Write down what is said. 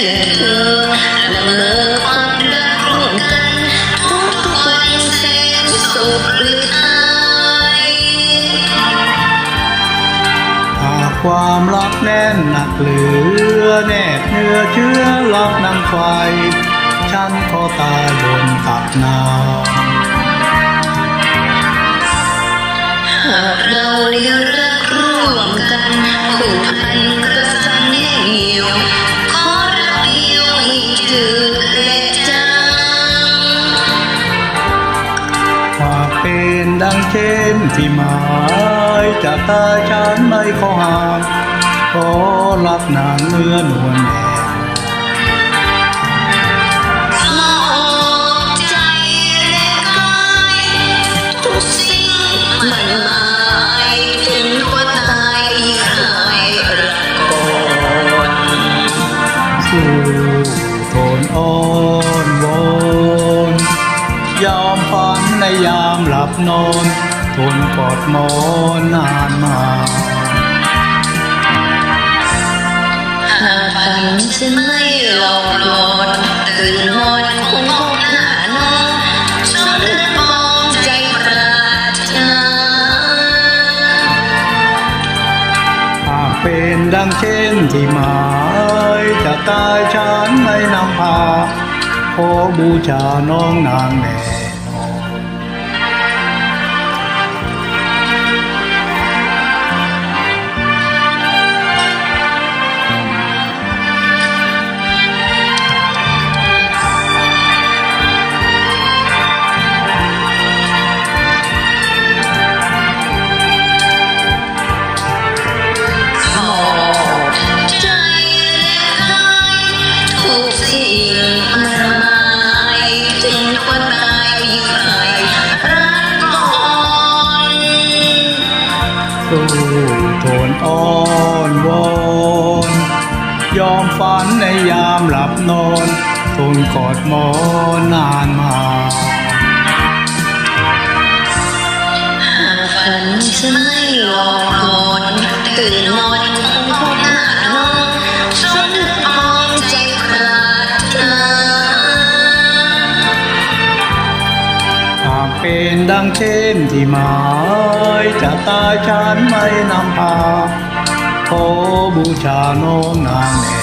ฉันและเธอละเมอความรักร่วมกันทุกทุกๆวันแสนสุขหรืออายหากความรักแน่นหนักเหลือแนบเนื้อเชื้อรักนังไฟฉันขอตายบนตักน้ำหากเราเลี้ยงรักร่วมกันผูกพัน็นดังเช่นที่หมายจะตายฉันไม่ขอห่างขอรักนางเนื้อนวลแนวมอบใจและกายทุกสิ่งมันหมายถึงว่าตายใครรักก่อนสู้ทนอ้อนวอนยอมฝันใน ยามหลับนอนทนกอดหมอนนานมาหากฝันฉันไม่หลอกหลอนตื่นนอนคงพบหน้าน้องสมมองใจปรารถนาหากเป็นดังเช่นที่หมายจะตายฉันไม่นำพาขอบูชาน้องนางแน่ สู้ทนอ้อนวอนยอมฝันในยามหลับนอนทนกอดหมอนนานมาหากฝันฉันไม่หลอกหลอนตื่นนอนคงพบหน้าน้องสมนึกมองใจปรารถนาหากเป็นดังเช่นที่หมาย ตาฉันไม่นำพาขอบูชาโน้นางแน่